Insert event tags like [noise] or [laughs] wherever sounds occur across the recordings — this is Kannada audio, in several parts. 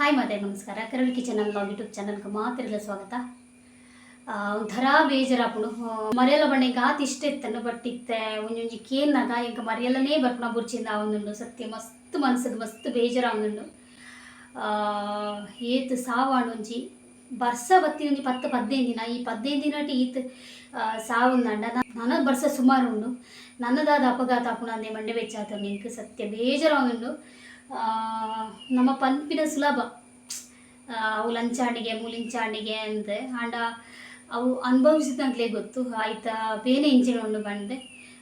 ಹಾಯ್ ಮಾತೆ ನಮಸ್ಕಾರ ಕರಳಿ ಕಿಚನ್ ಅನ್ನ ಯೂಟ್ಯೂಬ್ ಚಾನಲ್ಗೆ ಮಾತಿರಲ್ಲ ಸ್ವಾಗತ ಆ, ಒಂಥರ ಬೇಜಾರಾಪುಡು ಮರೆಯಲ್ಲ ಬಣ್ಣಗೆ ಆತ ಇಷ್ಟ ಇತ್ತನು ಬಟ್ ಇತ್ತೆ ಒಂಜಿ ಒಂಜಿ ಕೇನ್ನಾಗ ಇಂಕ ಮರೆಯಲ್ಲನೇ ಬರ್ಪುನ ಬುರ್ಚಿಂದ ಅವನುಂಡು ಸತ್ಯ ಮಸ್ತ್ ಮನ್ಸಿಗೆ ಮಸ್ತ್ ಬೇಜಾರ ಅವನುಂಡು ಏತ್ ಸಾವಾಂಡ್ ಒಂಜಿ ಬರ್ಸ ಬತ್ತಿ ಒಂಜಿ ಪತ್ತು ಪದ್ನೈದು ದಿನ ಈ ಪದ್ನೈದು ದಿನ ಈತ್ ಸಾವುಂದಂಡ ನನಗೆ ಬರ್ಸ ಸುಮಾರು ಉಂಡು ನನ್ನದಾದ ಅಪಘಾತ ಅಂದೆ ಮಂಡೆ ಬೆಚ್ಚಾತ ನಿಂಕ್ ಸತ್ಯ ಬೇಜಾರ ಅವನುಂಡು ಆ, ನಮ್ಮ ಪಂಪಿನ ಸುಲಭ. ಅವು ಲಂಚಾಣಿಗೆ ಮುಲಿಂಚಾಣಿಗೆ ಅಂದೆ. ಆಂಡ ಅವು ಅನುಭವಿಸಿದಂತಲೇ ಗೊತ್ತು. ಆಯ್ತಾ ಬೇನೆ ಇಂಚಿನ ಉಂಡು ಬಂದೆ.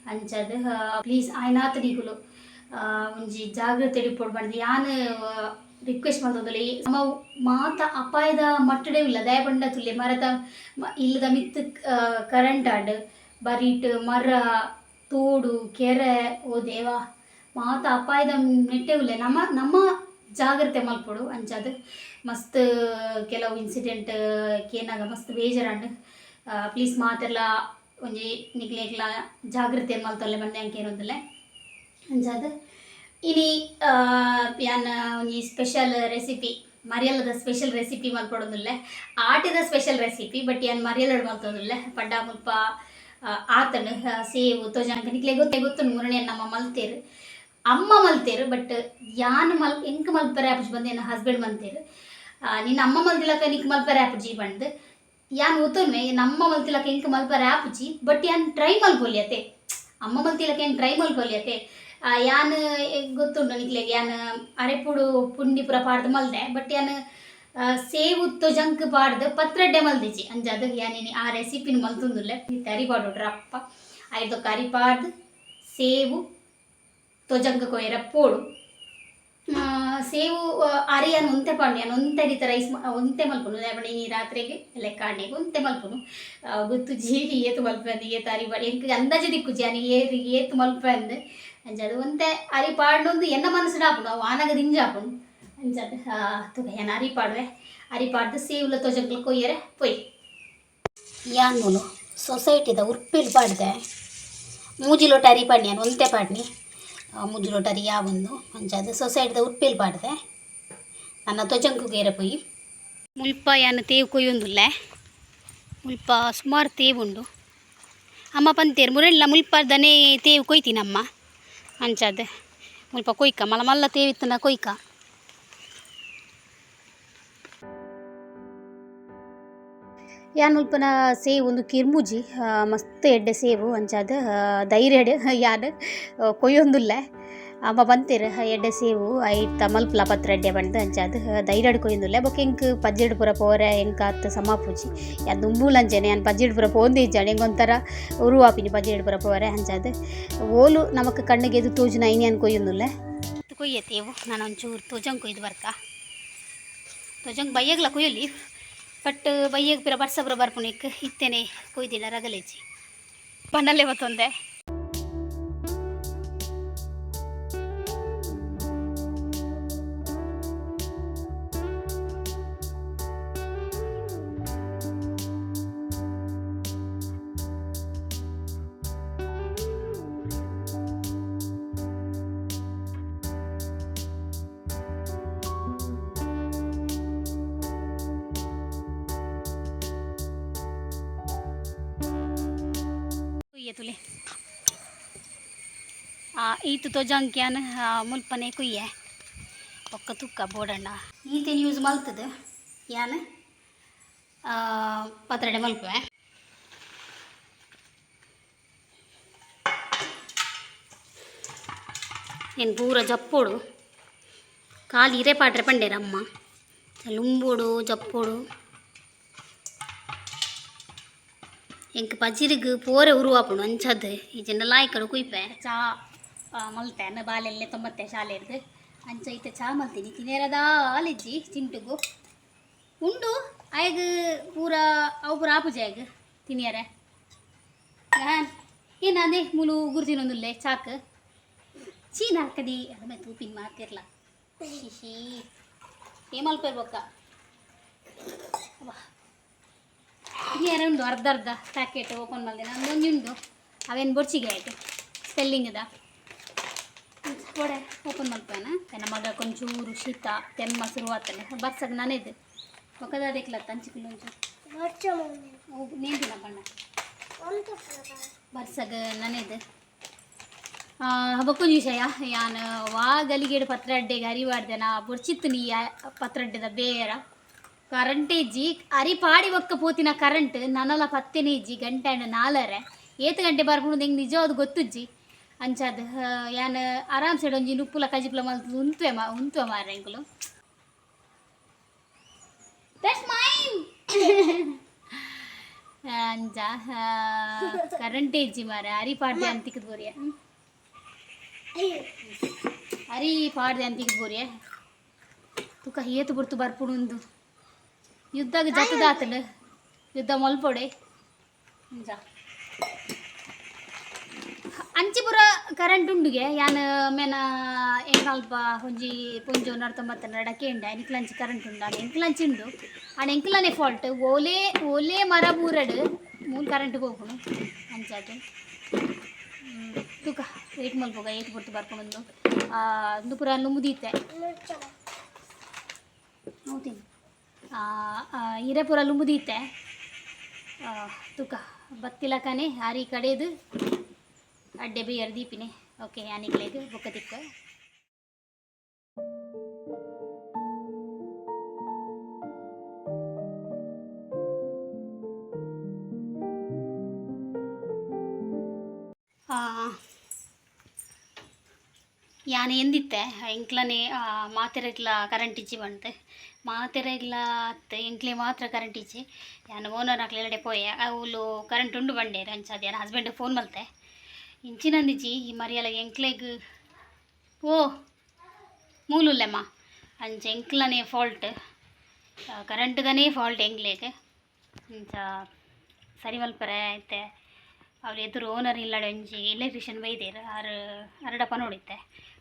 ಅಂಚದು ಪ್ಲೀಸ್ ಆಯ್ನಾತ ನೀಗಲು. ಒಂಜಿ ಜಾಗ್ರತೆ ರಿಪೋರ್ಟ್ ಬಂದು. ಯಾನು ರಿಕ್ವೆಸ್ಟ್ ಮಾಡ್ತದಲ್ಲ ನಮ್ಮ ಮಾತ ಅಪಾಯದ ಮಟ್ಟಡೇ ಇಲ್ಲ. ದಯಬಂಡ ತುಲ್ಲೆ ಮರದ ಇಲ್ಲದ ಮಿತ್ ಕರೆಂಟ್ ಆಡ್ ಬರೀಟ್ ಮರ ತೋಡು, ಕೆರೆ, ಓ ದೇವಾ. ಮಾತ, ಅಪಾಯದ ನೆಟ್ಟೆ ಉಲ್ಲೆ ನಮ್ಮ ನಮ್ಮ ಜಾಗ್ರತೆ ಮಲ್ಪಡು ಅಂಚದು ಮಸ್ತ್ ಕೆಲವು ಇನ್ಸಿಡೆಂಟ್ ಕೇನಾಗ ಮಸ್ತ್ ಬೇಜಾರಂಡ್. ಪ್ಲೀಸ್ ಮಾತೆಲ್ಲ ಒಂಜಿ ನಿಗ್ಲೆಗ್ಲ ಜಾಗ್ರತೆ ಮಲ್ತೊಲ್ಲೆ ಬಂದೆ ಅಂಕೇನೊಂದುಲ್ಲೆ ಅಂಚದು ಇನಿ ಯಾನ್ ಒಂಜಿ ಸ್ಪೆಷಲ್ ರೆಸಿಪಿ ಮರಿಯಲ್ಲದ ಸ್ಪೆಷಲ್ ರೆಸಿಪಿ ಮಲ್ಪಡೋದಿಲ್ಲ. ಆಟದ ಸ್ಪೆಷಲ್ ರೆಸಿಪಿ ಬಟ್ ಯಾನ್ ಮರಿಯಲ್ಲ ಮಲ್ತೋದಿಲ್ಲ. ಪಡ್ಡ ಮುಲ್ಪ ಆತನು ಸೇವು ತೋಜಂಕ ಗೊತ್ತೆ ಗೊತ್ತೇ ಮೂರನೇ ನಮ್ಮ ಮಲ್ತೇರು. ಅಮ್ಮ ಮಲ್ತೇರು ಬಟ್ ಯಾನ್ ಮಲ್, ಎಂಕ್ ಮಲ್ಪರೆ ಆಪುಜಿ ಬಂದು ನನ್ನ ಹಸ್ಬೆಂಡ್ ಮಲ್ತೇರು. ನಿನ್ನ ಅಮ್ಮ ಮಲ್ತಿಲಕ ನಿಕ್ ಮಲ್ಪರೆ ಆಪುಜಿ ಬಂದು, ಯಾನ್ ಗೊತ್ತೊಮ್ಮೆ ನಮ್ಮ ಮಲ್ತಿಲಕ ಎಂಕ್ ಮಲ್ಪರೆ ಆಪುಜಿ ಬಟ್ ಯಾನ್ ಟ್ರೈ ಮಲ್ಕೊಲಿಯತೆ. ಅಮ್ಮ ಮಲ್ತಿಲಕ ಏನ್ ಟ್ರೈ ಮಲ್ಕೊಲಿಯತೆ. ಯಾನ್, ಗೊತ್ತುಂಡು ನಿಕ್ಲೆಗ್, ಯಾನ್ ಅರೆಪುಡು ಪುಂಡಿ ಪೂರ ಪಾಡ್ದು ಮಲ್ದೆ ಬಟ್ ಯಾನ್ ಸೇವು ತೊಜಂಕ್ ಪಾಡ್ದು ಪತ್ರಡ್ಡೆ ಮಲ್ದಿಜಿ ಅಂಜಾದ ಯಾನೇನಿ ಆ ರೆಸಿಪಿನ ಮಲ್ತುಂದುಲ್ಲೆ. ಅಪ್ಪ. ಐದು ಕರಿ ಪಾಡ್ದು ಸೇವು ತೊಜಂಕ ಕೊಯ್ಯರ ಪೋಡು. ಸೇವು ಆ, ಅರಿಯನ್ ಒಂತೆ ಪಾಂಡು ಯಾನ್ ಒಂತೆ ರೀತಿ ರೈಸ್ ಒಂತೆ ಮಲ್ಪುನು ಲೇಬಡಿ ನೀ ರಾತ್ರಿಗೆ ಲೆಕ್ಕ ಆಣೆಗೆ ಒಂತೆ ಮಲ್ಪುನು ಗೊತ್ತು ಜೀರಿ ಏತು ಮಲ್ಪಂದು ಏತು ಅರಿ ಬಾಡಿ ಎಂಕ್ ಅಂದಾಜು ದಿಕ್ಕು ಜಾನಿ ಏರು ಏತು ಮಲ್ಪಂದು ಅಂಜದು ಒಂತೆ ಅರಿ ಪಾಡ್ನೊಂದು ಎನ್ನ ಮನಸ್ಸು ಆಪುನು ಅವು ಆನಗ ದಿಂಜಾಪುನು ಅಂಜದು ತುಗ ಏನ ಅರಿ ಪಾಡ್ವೆ ಅರಿ ಪಾಡ್ದು ಸೇವುಲ ತೊಜಂಕ್ಲ ಕೊಯ್ಯರೆ ಪೊಯ್ ಯಾನು ಸೊಸೈಟಿದ ಉರ್ಪಿಲ್ ಪಾಡ್ದೆ ಮೂಜಿ ಲೋಟ ಅರಿ ಪಾಡ್ನಿ ನಾನು ಒಂತೆ ಪಾಡ್ನಿ ಆ, ಮೂಜಿ ಲೋಟ ಅರಿ ಯಾವೊಂದು ಅಂಚದು ಸೊಸೈಟಿದ ಉರ್ಪಿಲ್ ಪಾಡ್ದೆ ನನ್ನ ತೊಜಂಕು ಗೇರೆ ಪೊಯ್ ಮುಲ್ಪ ಯಾನು ತೇವು ಕೊಯ್ಯೊಂದುಲ್ಲೆ ಮುಲ್ಪ ಸುಮಾರು ತೇವುಂಡು ಅಮ್ಮ ಪಂತೇರು ಮುರೆಲ್ಲ ಮುಲ್ಪದನೆ ತೇವು ಕೊಯ್ತೀನಮ್ಮ ಅಂಚದು ಮುಲ್ಪ ಕೊಯ್ಕ ಮಲ್ಲ ಮಲ್ಲ ತೇವಿತ್ತನ ಕೊಯ್ಕ ಯಾನ್ ಉಲ್ಪನ ಸೇವು ಒಂದು ಕಿರ್ಮುಜಿ ಮಸ್ತ್ ಎಡ್ಡೆ ಸೇವು ಅಂಚಾದ ಧೈರ್ಯ ಯಾನ್ ಕೊಯ್ಯೊಂದುಲ್ಲ. ಅಮ್ಮ ಬಂತೀರ ಎಡ್ಡೆ ಸೇವು ಐತ ಮಲ್ಪಲ ಪತ್ರ ಎಡ್ಡೆ ಬಂದ ಅಂಚಾದ ಧೈರ್ಯ ಕೊಯ್ಯೊಂದುಲ್ಲ. ಬೊಕ್ಕ ಎಂಕ್ ಪಜ್ಜಿಡ್ ಪುರ ಪೋರೆ ಆತ ಸಮ ಪೂಜಿ. ಯಾನ್ ದುಂಬುಲಂಜನೆ ಯಾನ್ ಪಜ್ಜಿಡ್ ಪುರ ಪೋಂದಿ ಇಜ್ಜಾಣೆ ಉರು ಉರುವಾಪಿನಿ ಪಜ್ಜಿಡ್ ಪುರ ಪೋರೆ ಅಂಚಾದ. ಓಲು ನಮಕ್ ಕಣ್ಣಿಗೆ ಎದು ತೂಜು ನೈನಿ ಅನ್ ಕೊಯ್ಯೊಂದುಲ್ಲ. ಕೊಯ್ಯತೇವು ನಾನು ಒಂಚೂರು ತೋಜಂಗ್ ಕೊಯ್ದು ಬರ್ಕ ತೋಜಂಗ್ ಬೈಯಾಗ್ಲ ಕೊಯ್ಯಲಿ. ಬಟ್ ಬಯ್ಯಗ್ ಪಿರ ಬರ್ಸ ಬರ ಬರ್ಪುನಿಕ್ ಇತ್ತೇನೆ ಕೊಯ್ದಿಲ್ಲ ರಗಲೇಜಿ. ಬನ್ನಲ್ಲೇ ಬತ್ತೊಂದೆ ಕುಯ್ಯ ತುಲೆ ಆ ಈತು ತೊಜಂಕ್ಯಾನ್ ಮುಲ್ಪನೆ ಕುಯ್ಯ ಒಕ್ಕ ತುಕ್ಕ ಬೋಡಣ್ಣ ಈತೇನು ಯೂಸ್ ಮಲ್ತದ ಯಾನ್ ಆ, ಪತ್ರಡೆ ಮಲ್ಪುವೆ ಏನು ಪೂರ ಜಪ್ಪೋಡು ಕಾಲು ಹಿರೇ ಪಾಟ್ರೆ ಪಂಡೇರಮ್ಮ ಲುಂಬೋಡು ಜಪ್ಪೋಡು ಎಂಕ್ ಪಜಿರಿಗ್ ಪೋರೆ ಉರುವಾಪುಂಡು ಅಂಚದ್ ಜನ ಲಾಯ್ಕಡು ಕುಯ್ಪೆ ಚಾ ಮಲ್ತೆ ಅನ್ನ ಬಾಲೆಲ್ಲೆ ತೊಂಬತ್ತೆ ಶಾಲೆರ್ದು ಅಂಚ ಇತ್ತ ಚಾ ಮಲ್ತೀನಿ ತಿನೇರದ ಆಲಿಜ್ಜಿ ಚಿಂಟುಗು ಉಂಡು ಆಯ್ಗ ಪೂರ ಅವು ಪೂರ ಆಪುಜೆ ಆಯಗ್ ತಿನಿಯರೆ ಏನಾದೆ ಮುಲು ಗುರ್ತಿನೊಂದುಲ್ಲೆ ಚಾಕ್ ಚೀನ ಹಾಕದಿ ಅದು ತೂಪಿನ ಮಾತಿರ್ಲ ಶಿಶಿ ಏ ಮಲ್ಪೇರ್ಬೊಕ್ಕ ಇನ್ನು ಉಂಡು ಅರ್ಧ ಅರ್ಧ ಪ್ಯಾಕೆಟ್ ಓಪನ್ ಮಾಡಿದೆ. ನಂದು ಒಂಜಿ ಉಂಡು ಅವೇನು ಬೊಚ್ಚಿಗೆ ಆಯಿತು ಸ್ಪೆಲ್ಲಿಂಗ್ದ ಒಡೆ ಓಪನ್ ಮಾಡ್ತಾನೆ ನನ್ನ ಮಗ ಕೊಂಚೂರು ಶೀತ ತೆಮ್ಮ ಶುರುವಾತಾನೆ ಬರ್ಸಕ್ಕೆ ನಾನೇದು ಮಕ್ಕದ ಅದಕ್ಕಿಲ್ಲ ತಂಚಿಕಿಲ್ಲ ಒಂಚೂರು. ನೀಂದಿನ ಬಣ್ಣ. ಬರ್ಸಗ ನನೇದು ಬಕ್ಕೊಂದು ವಿಷಯ ಯಾನು ವಾ ಗಲಿಗೇಡು ಪತ್ರ ಅಡ್ಡೆಗೆ ಅರಿವಾಡ್ದೆ ನಾ. ಬುರ್ಚಿತ್ತು ನೀ ಪತ್ರಡ್ಡೆದ ಬೇರ. ಕರೆಂಟ್ ஜி ಅರಿ ಪಾಡಿ ಒಕ್ಕ ಪೋತಿನ ಕರೆಂಟ್, ನನಲ ಪತ್ತೆನೇ ಇಜ್ಜಿ ಗಂಟೆ ಅಂಡ್ ನಾಲರೆ. ಏತ್ ಗಂಟೆ ಬರ್ಕೊಂಡು ಹೆಂಗೆ ನಿಜವಾದ ಗೊತ್ತುಜ್ಜಿ ಅಂಚಾದ ಯಾನ್ ಆರಾಮ್ ಸೈಡ್ ಒಂಜಿ ನುಪ್ಪುಲ ಕಜಿಪುಲ ಮಲ್ತು ಉಂತುವೆ ಮಾ, ಉಂತ್ವೆ ಮಾರ ಎಂಕುಲು ದಟ್ಸ್ ಮೈನ್ [laughs] ಅಂಜ ಕರೆಂಟ್ ಇಜ್ಜಿ ಮಾರ ಅರಿ ಪಾಡ್ದೆ ಅಂತಿಕ್ಕದ ಬೋರಿಯ ಅರಿ ಪಾಡ್ದೆ ಅಂತಿಕ್ಕದ ಬೋರಿಯ ತುಕ ಏತು ಬುರ್ತು ಬರ್ಪುಡುಂದು ಯುದ್ಧಗ ಜತದಾತಲ ಯುದ್ಧ ಮಲ್ಪೊಡೆ. ಅಂಚಿಪುರ ಕರೆಂಟ್ ಉಂಡುಗೆ ಯಾನ್ ಮೇನ ಎಂಕಲ್ಪ ಒಂಜಿ ಪುಂಜು ನಡ್ತೊಂಬತ್ತ ನಡಕ್ಕೆ ಉಂಡ ಎಂಕ್ಲಂಚಿ ಕರೆಂಟ್ ಉಂಡ. ಎಂಕ್ಲಂಚಿ ಉಂಡು. ಆನ್ ಎಂಕ್ಲನೆ ಫಾಲ್ಟ್ ಓಲೆ ಓಲೆ ಮರ ಬೂರಡ್ ಮೂಲ ಕರೆಂಟ್ ಹೋಗುನು ಅಂಚಾಟು ತೂಕ. ವೇಟ್ ಮಲ್ಪೋಗ ಏಟ್ ಬರ್ತು ಬರ್ಕೊಂಡು ಅಲ್ಲೂ ಮುದೀತೆ ನೋಡ್ತೀನಿ ಹಿರೇಪುರ ಮುದೀತೆ ತುಕ ಬತ್ತಿಲ್ಲ ಕನೆ ಹಾರಿ ಕಡೆದು ಅಡ್ಡೆ ಬೇಯರ್ ದೀಪಿನೇ. ಓಕೆ ಯಾನಿಗ್ಲೇದು ಬೊಕ್ಕ ತಿಕ್ಕ. ಯಾನ್ ಎಂದಿತ್ತೆ? ಎಂಕ್ಲನೆ ಮಾತೆರೆಗ್ಲ ಕರೆಂಟ್ ಇಜ್ಜಿ ಬಂತೆ. ಮಾತೆರೆಗ್ಲ ಅತ್ತೆ, ಎಂಕ್ಲೆ ಮಾತ್ರ ಕರೆಂಟ್ ಇಚ್ಚಿ ಯಾನ್ ಓನರ್ ಹಾಕ್ಲೆಡೆ ಪೋಯೆ. ಅವಳು ಕರೆಂಟ್ ಉಂಡು ಬಂಡೆ ಅಂಚಾದ ಯಾನ ಹಸ್ಬೆಂಡ್ ಫೋನ್ ಮಲ್ತೆ ಇಂಚಿನಂದಿಜಿ ಈ ಮರಿಯಲ ಎಂಕ್ಲೆಗ್, ಓ, ಮೂಲುಲ್ಲೆಮ್ಮ. ಅಂಚ ಎಂಕ್ಲನೇ ಫಾಲ್ಟ್. ಕರೆಂಟ್ಗನೇ ಫಾಲ್ಟ್ ಎಂಕ್ಲೆಗ್. ಇಂಚ ಸರಿ ಮಲ್ಪರೆ ಐತೆ. ಅವ್ರು ಎದುರು ಓನರ್ ಇಲ್ಲಡೆ ಒಂಜಿ ಎಲೆಕ್ಟ್ರಿಷಿಯನ್ ಬೈದೇರು, ಆರು ಅರಡಪ್ಪ ನೋಡಿದ್ದೆ.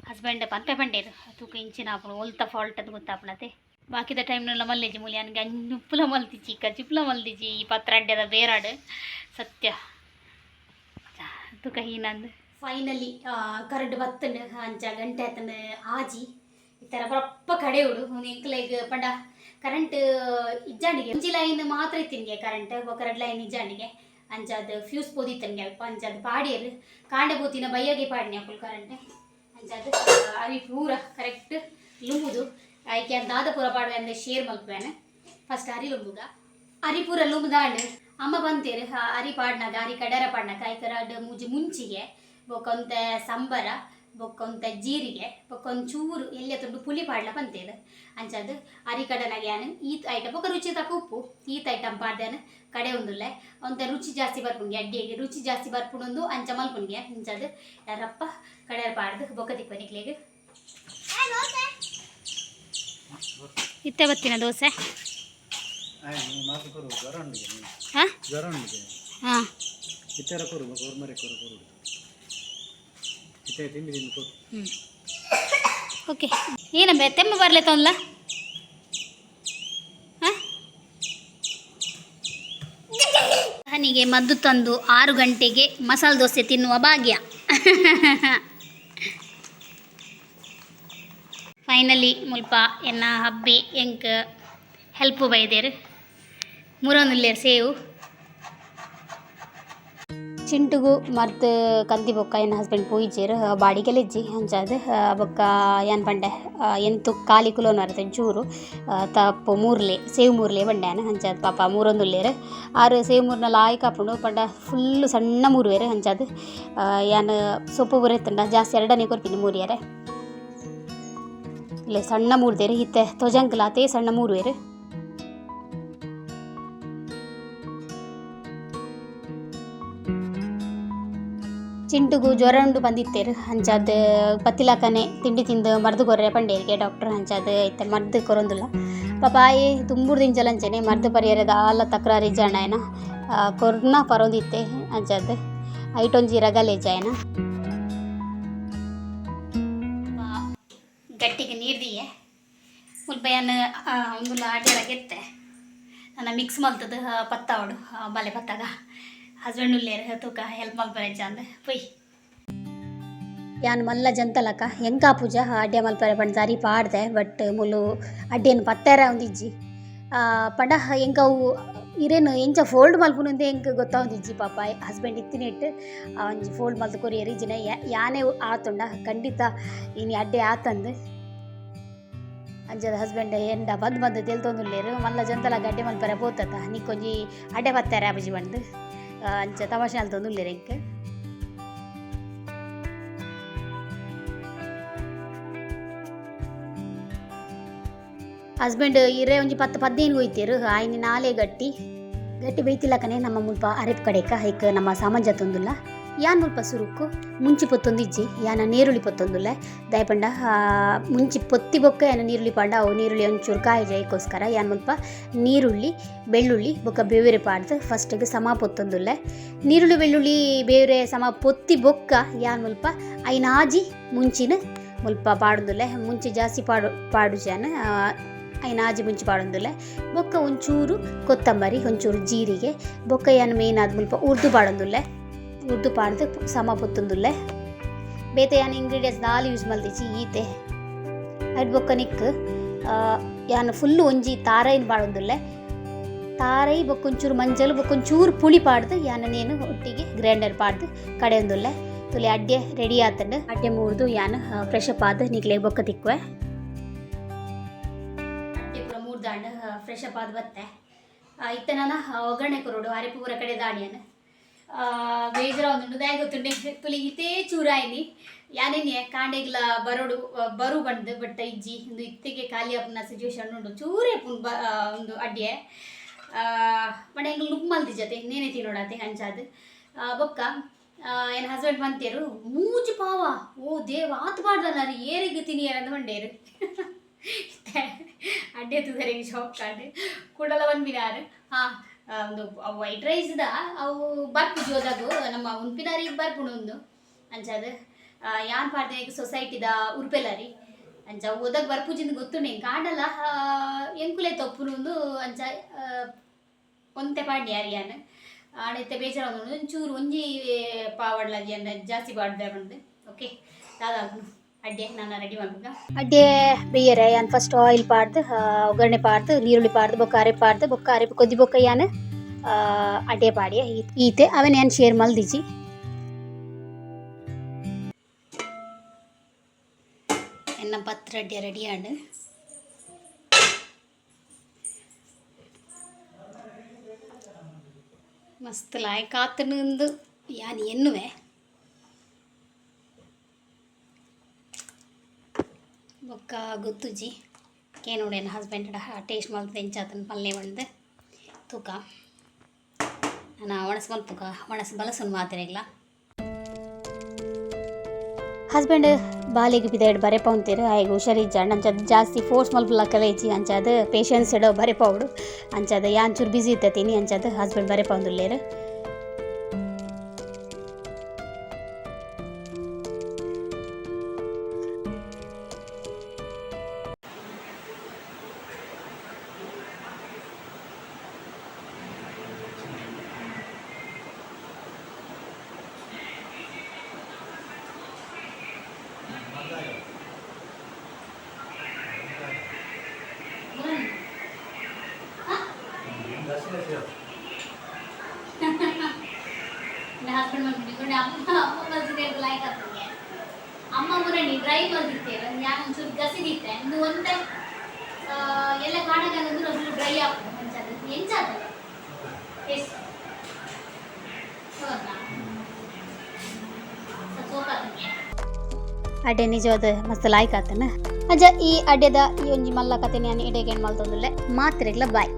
ಹಸ್ಬೆಂಡ್ ಪಂಪೆ ಪಂಡೇರು ತೂಕ ಇಂಚಿನ ಆಪುನು ಒಲ್ತ ಫಾಲ್ಟ್ ಅದು ಟೈಮ್ ಬಾಕಿದ ಟೈಮ್ನೆಲ್ಲ ಮಲ್ಲೇಜಿ ಮುಲಿ ನನಗೆ ಉಪ್ಪುಲ ಮಲ್ತಿಜಿ ಕಜಿಪ್ಲ ಮಲ್ತಿಜಿ ಈ ಪತ್ರ ಅಡ್ಡದ ಬೇರಾಡು. ಸತ್ಯ. ತೂಕ ಹೀನಂದು ಫೈನಲಿ ಕರಡ್ ಬತ್ತಂಡು ಅಂಚ ಗಂಟೆ ಆತನ ಆಜಿ. ಈ ಥರ ಪ್ರಪ್ಪ ಕಡೆ ಉಡು. ಎಂಕ್ಲೈಗ್ ಪಂಡ ಕರೆಂಟ್ ಇಜ್ಜಾಂಡಿಗೆ. ಒಂಜಿ ಲೈನ್ ಮಾತ್ರ ಇತ್ತಿನ್ಗೆ ಕರೆಂಟ್ ಬೊಕರಡ್ ಲೈನ್ ಇಜ್ಜಾಂಡಿಗೆ. ಅಂಚಾದ ಫ್ಯೂಸ್ ಪೋದಿತ್ತನ್ಗೆ ಅಲ್ಪ ಅಂಚಾದ ಪಾಡಿಯಲ್ಲಿ ಕಾಂಡೆ ಪೋತಿನ ಬಯ್ಯಗೆ ಪಾಡಿನಿ ಅಪ್ಪುಲ್ ಕರಂಟೆ. ಅಂಚಾದ ಅವಿ ಪೂರ ಕರೆಕ್ಟ್ ಲುಂಬುದು. ಆಯ್ಕೆ ಅಂದಾದ ಪೂರ ಪಾಡುವೆ ಅಂದ್ರೆ ಶೇರ್ ಮಲ್ಪೇನೆ ಫಸ್ಟ್ ಅರಿ ಲುಂಬುಗ ಅರಿ ಪೂರ ಲುಂಬುದಾಂಡ್ ಅಮ್ಮ ಬಂತೇರು ಅರಿ ಪಾಡ್ನಾಗ, ಅರಿ ಕಡರ ಪಾಡ್ನಾಗ, ಆಯ್ಕೆ ಮುಂಚಿಗೆ ಬೊಕೊಂತೆ ಸಂಬರ. ಬೊಕ್ಕೊಂತ ಜೀರಿಗೆ ಬೊಕ್ಕೊಂದು ಚೂರು ಎಲ್ಲ ತುಂಡು ಪುಲಿ ಪಾಡ್ಲ ಬಂತೇದು ಅಂಚದು ಅರಿ ಕಡನಾಗ ಯಾನು ಈತ್ ಐಟಮ್ ಬೊಕ್ಕ ರುಚಿ ತಕ್ಕ ಉಪ್ಪು ಈತ್ ಐಟಮ್ ಪಾಡ್ದೇನು ಕಡೆ ಒಂದುಲ್ಲೆ. ಅಂತ ರುಚಿ ಜಾಸ್ತಿ ಬರ್ಪುಂಗೆ ಅಡ್ಡಿಗೆ ರುಚಿ ಜಾಸ್ತಿ ಬರ್ಪುಣೊಂದು ಅಂಚ ಮಲ್ಪುಂಗೆ ಇಂಚದು ಯಾರಪ್ಪ ಕಡೆ ಪಾಡ್ದು ಬೊಕ್ಕ ತಿಕ್ಕೊನಿಕ್ಲಿಗೆ ಇತ್ತೆ ಬತ್ತಿನ ದೋಸೆ? ಹಾಂ ಹಾಂ ಇತ್ತರ ಕೊರು ಮರಿ ಕೊರು ಕೊರು ಹ್ಞೂ ಓಕೆ ಏನಂಬೆ, ತೆಮ್ಮ ಬರಲೆ ತೊಂದ್ಲ? ಹನಿಗೆ ಮದ್ದು ತಂದು ಆರು ಗಂಟೆಗೆ ಮಸಾಲೆ ದೋಸೆ ತಿನ್ನುವ ಭಾಗ್ಯ. ಫೈನಲಿ ಮುಲ್ಪ, ಎನ್ನ, ಹಬ್ಬಿ, ಎಂಕ್ ಹೆಲ್ಪು ಬೈದೇರು. ಮೂರೊಂದು ಸೇವು. ಚಿಂಟುಗು ಮತ್ತು ಕಂತಿ ಬೊಕ್ಕ ಏನು ಹಸ್ಬೆಂಡ್ ಪೋಯಿಜೇರು ಬಾಡಿಗೆಲೆ ಇಜ್ಜಿ. ಅಂಚಾದ ಬೊಕ್ಕ ಏನು ಪಂಡೆ ಎಂತು ಕಾಲಿ ಕುಲೋನು ಅರ್ಥ ಚೂರು ಆ, ತಪ್ಪು ಮೂರ್ಲೆ ಸೇವ್ ಮೂರ್ಲೆ ಬಂಡ್ಯಾನ ಅಂಚಾದ ಪಾಪ ಮೂರೊಂದುಲ್ಲೇರು. ಆರು ಸೇವ್ ಮೂರ್ನ ಲಾಯ್ ಕಾಪುಂಡು ಪಂಡ ಫುಲ್ಲು ಸಣ್ಣ ಮೂರುವೇರು ಅಂಚಾದ ಯಾನ್ ಸೊಪ್ಪು ಬರೆತ್ತಂಡ ಜಾಸ್ತಿ ಎರಡನೇ ಕೊರ್ಪಿನಿ ಮೂರಿಯರೆ. ಇಲ್ಲ ಸಣ್ಣ ಮೂರ್ದೇರು ಇತ್ತೆ ತೊಜಂಕಲಾತೆ ಸಣ್ಣ ಮೂರುವೇರು. ಚಿಂಟುಗು ಜ್ವರ ಉಂಡು ಬಂದಿತ್ತೇರು. ಅಂಚಾದ ಪತ್ತಿಲಾಕನೆ ತಿಂಡಿ ತಿಂದು ಮರ್ದು ಕೊರ್ರೆ ಪಂಡೇರಿಗೆ ಡಾಕ್ಟರ್ ಅಂಚಾದ ಐತೆ ಮರ್ದು ಕೊರೊಂದುಲ್ಲ. ಪಾಪ ಆಯೆ ತುಂಬುಡು ದಿಂಜಲಂಚನೆ ಮರ್ದು ಪರಿಹಾರದ ಆಲ ತಕ್ರಾರಿ ಜಾಣಾಯನ. ಕೊರ್ನ ಪರೊಂದಿತ್ತೆ ಅಂಚಾದ ಐಟೊಂಜಿ ರಗಲೇಜಾಯನ ಗಟ್ಟಿಗೆ ನೀರು ದಿಯೆ. ಮುಲ್ಪ ಯಾನ್ ಒಂದು ಆಟ ಗೆತ್ತೆ ನನ್ನ ಮಿಕ್ಸ್ ಮಲ್ತದ ಪತ್ತಾವಡು ಬಲೆ ಪತ್ತಾಗ. ಅಂದ. ಪೊಯ್. ಯಾನ್ ಮಲ್ಲ ಜಂತಲಕ ಎಂಕಾ ಪೂಜ ಅಡ್ಡೆ ಮಲ್ಪರೆ ಪಂಡ ದಾರಿ ಪಾಡ್ದೆ ಬಟ್ ಮುಲು ಅಡ್ಡೆನ್ ಪತ್ತೆರ ಒಂದಿಜ್ಜಿ ಆ, ಪಂಡ ಎಂಕ ಇರೇನು ಎಂಚ ಫೋಲ್ಡ್ ಮಲ್ಪುನಂದೆ ಎಂಕ್ ಗೊತ್ತಾವುದಿಜ್ಜಿ ಪಾಪ ಹಸ್ಬೆಂಡ್ ಇತ್ತಿನೆಟ್ ಒಂಜಿ ಫೋಲ್ಡ್ ಮಲ್ತು ಕೊರಿ ಎರಿಜಿನ ಯಾನೇ ಆತುಂಡ ಖಂಡಿತ ಇನಿ ಅಡ್ಡೆ ಆತಂದು. ಅಂಜದ ಹಸ್ಬೆಂಡ್ ಎಂಡ ಬಂದ್ ಬಂದು ತೆಲ್ತೊಂದುಲ್ಲೇರು ಮಲ್ಲ ಜಂತಲ ಗಡ್ಡೆ ಮಲ್ಪರೆ ಪೋತತ ಕೊಂಜಿ ಅಡ್ಡೆ ಪತ್ತೆರ ಅಬಜಿ ಬಂದು. ಅಂಚ ತಮಾಷೆ ಅಲ್ತೊಂದುಲ್ಲೇರು ಎಂಕ್ ಹಸ್ಬೆಂಡ್ ಇರೇ ಒಂಜಿ ಪತ್ತು ಪದ್ದೇನು ಹೋಯ್ತೇರು. ಆಯ್ನ ನಾಲೆ ಗಟ್ಟಿ. ಗಟ್ಟಿ ಬೈತಿಲ್ಲಕನೆ ನಮ್ಮ ಮುಲ್ಪ ಅರೆಪ್ ಕಡೆಕ, ಹೈಕ್ ನಮ್ಮ ಸಮಾಜ ತೊಂದುಲ್ಲ ಯಾನ್ ಮುಲ್ಪ ಸುರುಕು ಮುಂಚಿ ಪೊತ್ತೊಂದಿಜ್ಜಿ ಯಾನ ನೀರುಳ್ಳಿ ಪೊತ್ತೊಂದುಲ್ಲೆ? ದಯಪಂಡ ಮುಂಚಿ ಪೊತ್ತಿ ಬೊಕ್ಕ ಯಾನ ನೀರುಳ್ಳಿ ಪಾಂಡ, ಅವು ನೀರುಳ್ಳಿ ಒಂಚೂರು ಜಯಕ್ಕೋಸ್ಕರ ಯಾನ್ ಮುಲ್ಪ ನೀರುಳ್ಳಿ, ಬೆಳ್ಳುಳ್ಳಿ, ಬೊಕ್ಕ ಬೇವಿರೆ ಪಾಡ್ದು ಫಸ್ಟಿಗೆ ಸಮ ಪೊತ್ತೊಂದುಲ್ಲೆ. ನೀರುಳ್ಳಿ, ಬೆಳ್ಳುಳ್ಳಿ ಬೇರೆ ಸಮ ಪೊತ್ತಿ ಬೊಕ್ಕ ಯಾನ್ ಮುಲ್ಪ ಐನಾಜಿ ಮುಂಚಿನ ಮುಲ್ಪ ಪಾಡೊಂದುಲ್ಲೆ. ಮುಂಚೆ ಜಾಸ್ತಿ ಪಾಡು ಪಾಡು ಜಾನ ಐನ ಆಜಿ ಮುಂಚೆ ಪಾಡೊಂದುಲ್ಲೆ. ಬೊಕ್ಕ ಒಂಚೂರು ಕೊತ್ತಂಬರಿ, ಒಂಚೂರು ಜೀರಿಗೆ, ಬೊಕ್ಕ ಏನು ಮೇನ್ ಆದ ಮುಲ್ಪ ಉರ್ದು ಪಾಡೊಂದುಲ್ಲೆ. ಉರ್ದು ಪಾಡ್ದು ಸಮ ಪೊತ್ತೊಂದುಲ್ಲೆ. ಬೇತೆ ಯಾನ್ ಇಂಗ್ರೀಡಿಯೆಂಟ್ಸ್ ನಾಲ್ ಯೂಸ್ ಮಲ್ದಿಚ್ಚಿ ಈತೆ. ಅಡ್ ಬೊಕ್ಕ ನಿಕ್ ಯಾನ್ ಫುಲ್ಲು ಒಂಜಿ ತಾರೈನ್ ಬಾಡೊಂದುಲ್ಲೆ ತಾರೈ ಬೊಕ್ಕೊಂಚೂರು ಮಂಜಲ್, ಬೊಕ್ಕೊಂಚೂರು ಪುಳಿ ಪಾಡ್ದು ಯಾನೇನು ಒಟ್ಟಿಗೆ ಗ್ರೈಂಡರ್ ಪಾಡ್ದು ಕಡೆಯೊಂದುಲ್ಲೆ. ತುಲೆ ಅಡ್ಡೆ ರೆಡಿ ಆತಂಡು ಅಡ್ಡೆ ಮೂರ್ದು ಯಾನ್ ಫ್ರೆಶ್ ಅಪ್ ಆದ ನಿಕ್ಲೆ ಬೊಕ್ಕ ತಿಕ್ಕುವೆ. ಅಡ್ಡೆ ಪೂರ ಮೂರು ದಾಂಡ ಫ್ರೆಶ್ ಅಪ್ ಬತ್ತೆ. ಇತ್ತ ನಾನು ಒಗ್ಗರಣೆ ಕೊರೋಡು, ಅರೆ ಪೂರ ಕಡೆ ದಾಣಿಯನ ಬೇಜರ ಒಂದು ಗೊತ್ತುಂಡೆ ಇತೇ ಚೂರಾಯಿನಿ ಯಾನೇನೆ ಕಾಂಡೆಗ್ಲ ಬರೋಡು ಬರು ಬಂದು ಬಟ್ ಇಜ್ಜಿ ಒಂದು ಇತ್ತಿಗೆ ಖಾಲಿ ಅಪ್ಪನ ಸಿಚುವೇಶನ್ ಉಂಡು ಚೂರೇ ಪುನ್ ಬ ಒಂದು ಅಡ್ಡೆ ಮನೆ ಹೆಂಗ್ ಲುಕ್ ಮಲ್ದಿ ಜೊತೆ, ನೇನೆ ತಿನ್ನೋಡತೆ ಹಂಚಾದ. ಬೊಕ್ಕ ಏನು ಹಸ್ಬೆಂಡ್ ಬಂತೇರು, ಮೂಜು ಪಾವ, ಓ ದೇವ, ಆತ್ ಮಾಡ್ದಲ್ಲ ರೀ, ಏರಿಗೆ ತಿನಿಯರ್ ಅಂತ ಮಂಡೇರು. ಅಡ್ಡೆ ತುದರಿಗೆ ಶಾಪ್ ಕಾರ್ಡ್ ಕೂಡಲ ಬಂದ್ಬಿನಾರು ಹಾಂ ಒಂದು ವೈಟ್ ರೈಸ್ದ ಅವು ಬರ್ಪು ಜೋದಾಗು ನಮ್ಮ ಉನ್ಪಿನಾರಿಗೆ ಬರ್ಪುಣ ಒಂದು ಅಂಚಾದ ಯಾನ್ ಪಾಡ್ದೆ ಸೊಸೈಟಿದ ಉರ್ಪೆಲಾರಿ ಅಂಚ ಓದಾಗ ಬರ್ಪುಜಿಂದ ಗೊತ್ತುಂಡೆ ಕಾಣಲ್ಲ ಎಂಕುಲೆ ತೊಪ್ಪುನು ಒಂದು ಅಂಚ ಒಂತೆ ಪಾಡ್ನಿ ಯಾರಿಯಾನ ಆಡೈತೆ ಬೇಜಾರು ಒಂಚೂರು ಒಂಜಿ ಪಾವಡ್ಲ ಜಾಸ್ತಿ ಪಾಡ್ದೆ ಓಕೆ ದಾದಾಗ್ನು ಅಡ್ಡೆ ನಾನು ರೆಡಿ ಮಾಡ್ಬೇಕ? ಅಡ್ಡೆ ಬೇಯರೆ ಯಾನ್ ಫಸ್ಟ್ ಆಯಿಲ್ ಪಾಡ್ದು ಆ, ಒಗ್ಗರಣೆ ಪಾಡ್ದು ನೀರುಳ್ಳಿ ಪಾಡ್ದು ಬೊಕ್ಕ ಅರೆ ಪಾಡ್ದು ಬೊಕ್ಕ ಅರೆ ಕೊದ್ದಿ ಬೊಕ್ಕ ಯಾನ್ ಆ, ಅಡ್ಡೆ ಪಾಡಿಯ ಈ- ಈತೆ ಅವನ್ ಯಾನ್ ಶೇರ್ ಮಲ್ದಿಜಿ ಎನ್ನ ಪತ್ರ ಅಡ್ಡೆ ರೆಡಿ ಆಂಡ್. ಮಸ್ತ್ ಲಾಯಕ್ ಆತನಂದು ಯಾನ್ ಗೊತ್ತುಜ್ಜಿ ಬೊಕ್ಕ ಗೊತ್ತುಜಿ ನನ್ನ ಹಸ್ಬೆಂಡ್ ಟೇಸ್ಟ್ ಮಲ್ತು ಎಂಚಾತನ ಪಲ್ಯ ಬಂದು ತೂಕ. ನಾನು ಒಣಸ್ ಮಲ್ಪುಕ ಒಣಸ್ ಬಲಸನ್ ಮಾತ್ರೆಗ್ಲ ಹಸ್ಬೆಂಡ್ ಬಾಲಿಗೆ ಬಿದ್ದಾಡ್ ಬರೆ ಪೌಂತೀರು ಆಯ್ಗೆ ಹುಷಾರಿಜ್ಜ ಅಂಚದ ಜಾಸ್ತಿ ಫೋರ್ಸ್ ಮಲ್ಪಲಕ್ಕಲ್ಲ ಇಜ್ಜಿ. ಅಂಚದು ಪೇಷನ್ಸ್ ಇಡೋ ಬರೆ ಪೌಡು. ಅಂಚದ ಯಾಂಚೂರು ಬಿಸಿ ಇರ್ತತೀನಿ ಅಂಚದ ಹಸ್ಬೆಂಡ್ ಬರೆ ಪೌಂದುಲ್ಲೇರು. ಅಡ್ಡೆ ನಿಜವಾದ ಮಸ್ತ್ ಲಾಯ್ಕ್ ಆತನ ಅಜ್ಜ, ಈ ಅಡ್ಡೆದ ಈ ಒಂಜಿ ಮಲ್ಲ ಕತೆ ನಾನು ಎಡೆಗೆ ಏನು ಮಲ್ತೊಂದುಲ್ಲೆ ಮಾತ್ರೆಗ್ಲ ಬಾಯ್.